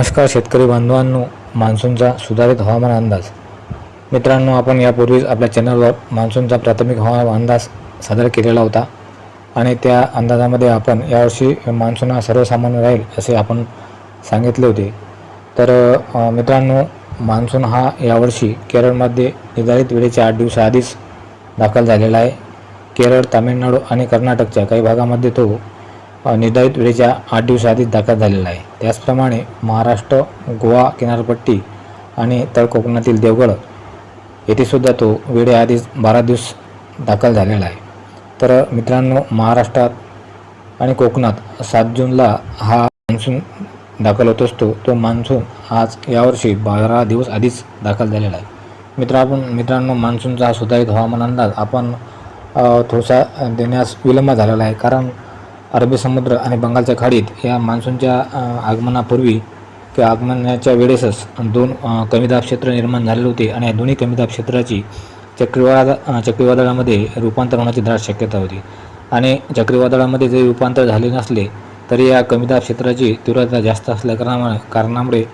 नमस्कार शेतकरी बांधवांनो. मान्सूनचा सुधारित हवामान अंदाज. मित्रांनो आपण यापूर्वीच आपल्या चॅनलवर मान्सूनचा प्राथमिक हवामान अंदाज सादर केलेला होता आणि त्या अंदाजामध्ये आपण यावर्षी मान्सून हा सर्वसामान्य राहील असे आपण सांगितले होते. तर मित्रांनो मान्सून हा यावर्षी केरळमध्ये निर्धारित वेळेच्या आठ दिवसाआधीच दाखल झालेला आहे. केरळ तामिळनाडू आणि कर्नाटकच्या काही भागामध्ये तो निर्धारित वेळेच्या आठ दिवसाआधी दाखल झालेला आहे. त्याचप्रमाणे महाराष्ट्र गोवा किनारपट्टी आणि तळ कोकणातील देवगड येथे सुद्धा तो वेळेआधीच बारा दिवस दाखल झालेला आहे. तर मित्रांनो महाराष्ट्रात आणि कोकणात सात जूनला हा मान्सून दाखल होत असतो. तो मान्सून आज यावर्षी बारा दिवस आधीच दाखल झालेला आहे. मित्र आपण मित्रांनो मान्सूनचा हा सुधारित हवामान अंदाज आपण थोडासा देण्यास विलंब झालेला आहे. कारण अरबी समुद्र आणि बंगालच्या खाडीत या मान्सूनच्या आगमनापूर्वी किंवा आगमनाच्या वेळेसच दोन कमीदाब क्षेत्र निर्माण झालेले होते आणि या दोन्ही कमीदाब क्षेत्राची चक्रीवादा चक्रीवादळामध्ये रूपांतर होण्याची दाट शक्यता होती. आणि चक्रीवादळामध्ये जरी रूपांतर झाले नसले तरी या कमीदाब क्षेत्राची तीव्रता जास्त असल्या कारणामुळे कारणामुळे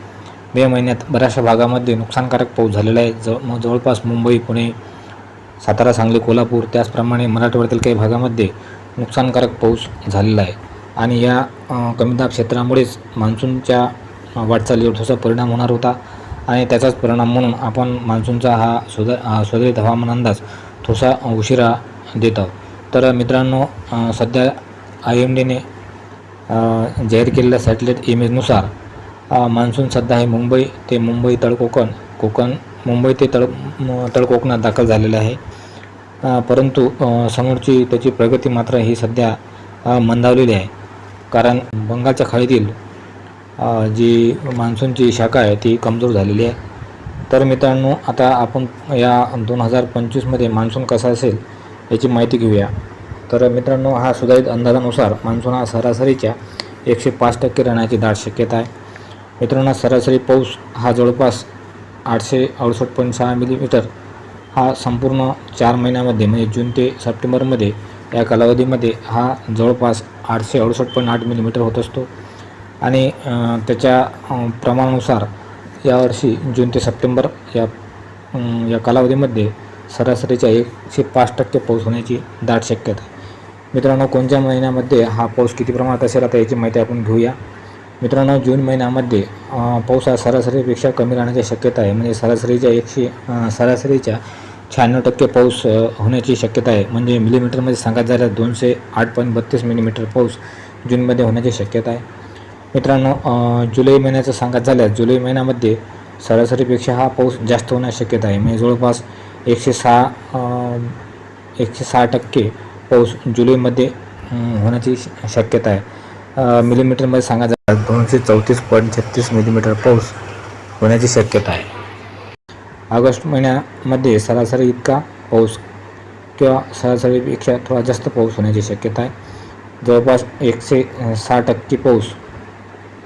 मे महिन्यात बऱ्याचशा भागामध्ये नुकसानकारक पाऊस झालेला आहे. जव जवळपास मुंबई पुणे सातारा सांगली कोल्हापूर त्याचप्रमाणे मराठवाड्यातील काही भागामध्ये नुकसानकारक पाऊस झालेला आहे. आणि या कमीदाब क्षेत्रामुळेच मान्सूनच्या वाटचालीवर थोडासा परिणाम होणार होता. आणि त्याचाच परिणाम म्हणून आपण मान्सूनचा हा सुधा सुधारित हवामान अंदाज थोडासा उशिरा देत आहोत. तर मित्रांनो सध्या आय एम डीने जाहीर केलेल्या सॅटेलाईट इमेजनुसार मान्सून सध्या आहे मुंबई ते मुंबई तळकोकण कोकण मुंबई ते तळ तळकोकणात दाखल झालेलं आहे. परंतु समोरची त्याची प्रगती मात्र ही सध्या मंदावलेली आहे. कारण बंगालच्या खाडीतील जी मान्सूनची शाखा आहे ती कमजोर झालेली आहे. तर मित्रांनो आता आपण या दोन हजार पंचवीसमध्ये मान्सून कसा असेल याची माहिती घेऊया. तर मित्रांनो हा सुधारित अंदाजानुसार मान्सून हा सरासरीच्या एकशे पाच टक्के राहण्याची दाट शक्यता आहे. मित्रांनो सरासरी पाऊस हा जवळपास आठशे अडुसष्ट पॉईंट सहा मिलीमीटर हा संपूर्ण चार महिन्यामध्ये म्हणजे जून ते सप्टेंबरमध्ये या कालावधीमध्ये हा जवळपास आठशे अडुसष्ट पॉईंट आठ मिलीमीटर होत असतो. आणि त्याच्या प्रमाणानुसार यावर्षी जून ते सप्टेंबर या या कालावधीमध्ये सरासरीच्या एकशे पाच टक्के पाऊस होण्याची दाट शक्यता आहे. मित्रांनो कोणत्या महिन्यामध्ये हा पाऊस किती प्रमाणात असेल आता याची माहिती आपण घेऊया. मित्रांनो जून महिन्यामध्ये पाऊस हा सरासरीपेक्षा कमी राहण्याची शक्यता आहे. म्हणजे सरासरीच्या एकशे सरासरीच्या शहाण्णव टक्के पाऊस होण्याची शक्यता आहे. म्हणजे मिलीमीटरमध्ये सांगायचं झाल्यास दोनशे आठ पॉईंट बत्तीस मिलीमीटर पाऊस जूनमध्ये होण्याची शक्यता आहे. मित्रांनो जुलै महिन्याचं सांगत झाल्यास जुलै महिन्यामध्ये सरासरीपेक्षा हा पाऊस जास्त होण्याची शक्यता आहे. म्हणजे जवळपास एकशे सहा एकशे सहा टक्के पाऊस जुलैमध्ये होण्याची श- शक्यता आहे. मिलीमीटरमध्ये सांगायचं झाल्यास दोनशे चौतीस पॉईंट छत्तीस मिलीमीटर पाऊस होण्याची शक्यता आहे. ऑगस्ट महिन्यामध्ये सरासरी इतका पाऊस किंवा सरासरीपेक्षा थोडा जास्त पाऊस होण्याची शक्यता आहे. जवळपास एकशे सहा टक्के पाऊस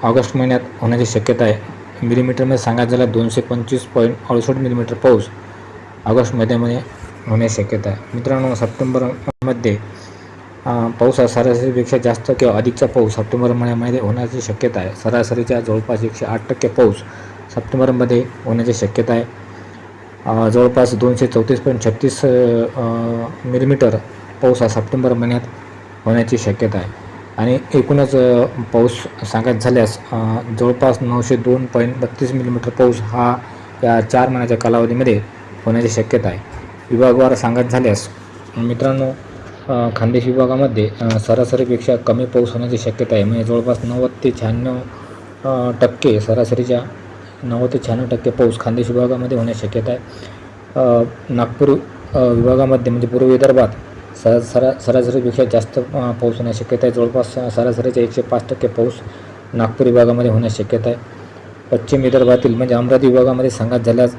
ऑगस्ट महिन्यात होण्याची शक्यता आहे. मिलीमीटरमध्ये सांगायचं झालं दोनशे पंचवीस पॉईंट अडुसष्ट मिलीमीटर पाऊस ऑगस्ट महिन्यामध्ये होण्याची शक्यता आहे. मित्रांनो सप्टेंबरमध्ये पाऊस हा सरासरीपेक्षा जास्त किंवा अधिकचा पाऊस सप्टेंबर महिन्यामध्ये होण्याची शक्यता आहे. सरासरीच्या जवळपास एकशे आठ टक्के पाऊस सप्टेंबरमध्ये होण्याची शक्यता आहे. जवळपास दोनशे चौतीस पॉईंट छत्तीस मिलीमीटर पाऊस हा सप्टेंबर महिन्यात होण्याची शक्यता आहे. आणि एकूणच पाऊस सांगायचं झाल्यास जवळपास नऊशे दोन पॉईंट बत्तीस मिलीमीटर पाऊस हा या चार महिन्याच्या कालावधीमध्ये होण्याची शक्यता आहे. विभागवार सांगत झाल्यास मित्रांनो खानदेश विभागामध्ये सरासरीपेक्षा कमी पाऊस होण्याची शक्यता आहे. म्हणजे जवळपास नव्वद ते शहाण्णव टक्के सरासरीच्या नव्वद ते शहाण्णव टक्के पाऊस खानदेश विभागामध्ये होण्याची शक्यता आहे. नागपूर विभागामध्ये म्हणजे पूर्व विदर्भात सरा सरा सरासरीपेक्षा जास्त पाऊस होण्याची शक्यता आहे. जवळपास सरासरीच्या एकशे पाच टक्के पाऊस नागपूर विभागामध्ये होण्याची शक्यता आहे. पश्चिम विदर्भातील म्हणजे अमरावती विभागामध्ये सांगत झाल्यास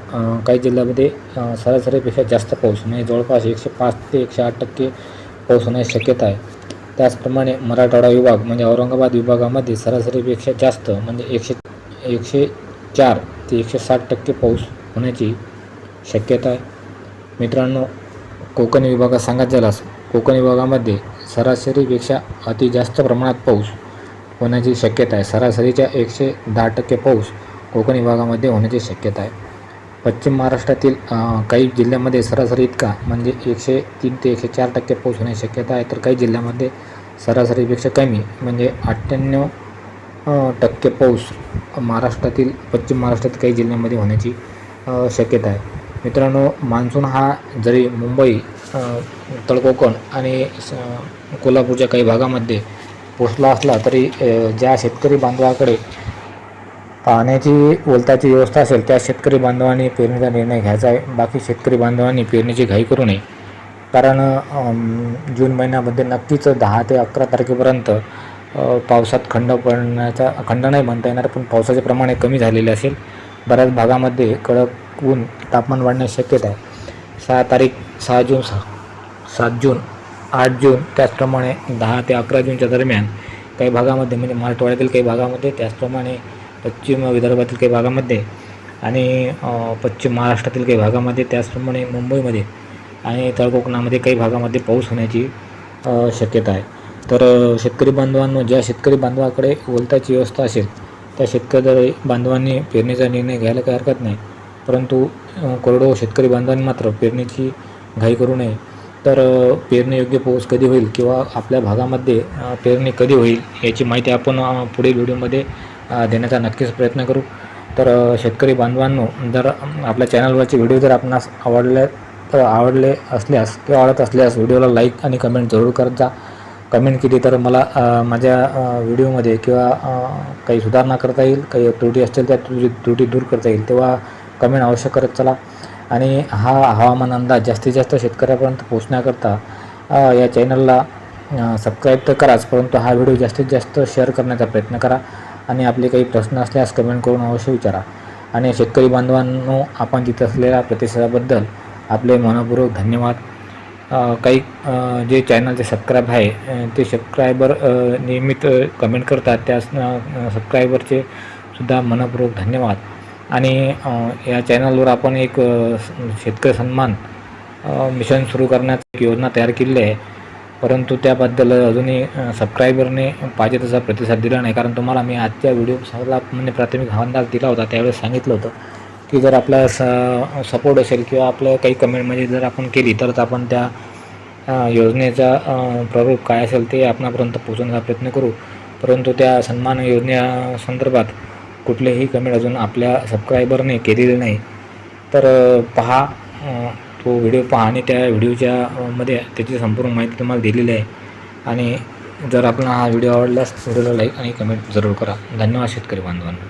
काही जिल्ह्यामध्ये सरासरीपेक्षा जास्त पाऊस म्हणजे जवळपास एकशे पाच ते एकशे आठ टक्के पाऊस होण्याची शक्यता आहे. त्याचप्रमाणे मराठवाडा विभाग म्हणजे औरंगाबाद विभागामध्ये सरासरीपेक्षा जास्त म्हणजे एकशे एकशे चार ते एकशे साठ टक्के पाऊस होण्याची शक्यता आहे. मित्रांनो कोकण विभागात सांगत झाल्यास कोकण विभागामध्ये सरासरीपेक्षा अति जास्त प्रमाणात पाऊस होण्याची शक्यता आहे. सरासरीच्या एकशे दहा टक्के पाऊस कोकण विभागामध्ये होण्याची शक्यता आहे. पश्चिम महाराष्ट्रातील काही जिल्ह्यामध्ये सरासरी इतका म्हणजे एकशे तीन ते एकशे चार टक्के पाऊस होण्याची शक्यता आहे. तर काही जिल्ह्यामध्ये सरासरीपेक्षा कमी म्हणजे अठ्ठ्याण्णव टक्के पाऊस महाराष्ट्रातील पश्चिम महाराष्ट्रातील काही जिल्ह्यांमध्ये होण्याची शक्यता आहे. मित्रांनो मान्सून हा जरी मुंबई तळकोकण आणि स- कोल्हापूरच्या काही भागामध्ये पोचला असला तरी ज्या शेतकरी बांधवाकडे पाण्याची ओलताची व्यवस्था असेल त्या शेतकरी बांधवांनी पेरणीचा निर्णय घ्यायचा आहे. बाकी शेतकरी बांधवांनी पेरणीची घाई करू नये. कारण जून महिन्यामध्ये नक्कीच दहा ते अकरा तारखेपर्यंत पावसात खंड पडण्याचा खंड नाही म्हणता येणार पण पावसाचे प्रमाण हे कमी झालेले असेल. बऱ्याच भागामध्ये कडक ऊन तापमान वाढण्याची शक्यता आहे. सहा तारीख सहा जून सा सात जून आठ जून त्याचप्रमाणे दहा ते अकरा जूनच्या दरम्यान काही भागामध्ये म्हणजे मराठवाड्यातील काही भागामध्ये त्याचप्रमाणे पश्चिम विदर्भातील काही भागामध्ये आणि पश्चिम महाराष्ट्रातील काही भागामध्ये त्याचप्रमाणे मुंबईमध्ये आणि तळकोकणामध्ये काही भागामध्ये पाऊस होण्याची शक्यता आहे. तर शेतकरी बांधवांनो ज्या शेतकरी बांधवाकडे ओलताची व्यवस्था असेल त्या शेतकरी बांधवांनी पेरणीचा निर्णय घ्यायला काही हरकत नाही. परंतु कोरडो शेतकरी बांधवांनी मात्र पेरणीची घाई करू नये. तर पेरणी पेरणीयोग्य पाऊस कधी होईल किंवा आपल्या भागामध्ये पेरणी कधी होईल याची माहिती आपण पुढील व्हिडिओमध्ये देण्याचा नक्कीच प्रयत्न करू. तर शेतकरी बांधवांनो जर आपल्या चॅनलवरचे व्हिडिओ जर आपणास आवडले तर आवडले असल्यास किंवा आवडत असल्यास व्हिडिओला लाईक आणि कमेंट जरूर करत जा. कमेंट केली तर मला माझ्या व्हिडिओमध्ये किंवा काही सुधारणा करता येईल काही त्रुटी असतील त्या तुझी त्रुटी दूर करता येईल तेव्हा कमेंट अवश्य करत चला. आणि हा हवामान अंदाज जास्तीत जास्त शेतकऱ्यापर्यंत पोहोचण्याकरता या चॅनलला सबस्क्राईब तर कराच परंतु हा व्हिडिओ जास्तीत जास्त शेअर करण्याचा प्रयत्न करा आणि आपले काही प्रश्न असल्यास कमेंट करून अवश्य विचारा. आणि शेतकरी बांधवांनो आपण तिथं असलेल्या प्रतिसादाबद्दल आपले मनपूर्वक धन्यवाद. काही जे चॅनलचे सबस्क्राईब आहे ते सबस्क्रायबर नियमित कमेंट करतात. त्या सबस्क्रायबरचे सुद्धा मनपूर्वक धन्यवाद. आणि या चॅनलवर आपण एक शेतकरी सन्मान मिशन सुरू करण्याची एक योजना तयार केलेली आहे. परंतु त्याबद्दल अजूनही सबस्क्रायबरने पाहिजे तसा प्रतिसाद दिला नाही. कारण तुम्हाला मी आजच्या व्हिडिओ म्हणजे प्राथमिक अंदाज दिला होता. त्यावेळेस सांगितलं होतं. की जर आपला स सपोर्ट असेल किंवा आपलं काही कमेंटमध्ये म्हणजे जर आपण केली तरच आपण त्या योजनेचा प्रारूप काय असेल ते आपणापर्यंत पोहोचवण्याचा प्रयत्न करू. परंतु त्या सन्मान योजनेसंदर्भात कुठलेही कमेंट अजून आपल्या सबस्क्रायबरने केलेले नाही. तर पहा तो व्हिडिओ पहा आणि त्या व्हिडिओच्या मध्ये त्याची संपूर्ण माहिती तुम्हाला दिलेली आहे. आणि जर आपला हा व्हिडिओ आवडल्यास व्हिडिओला लाईक आणि कमेंट जरूर करा. धन्यवाद शेतकरी बांधवांना.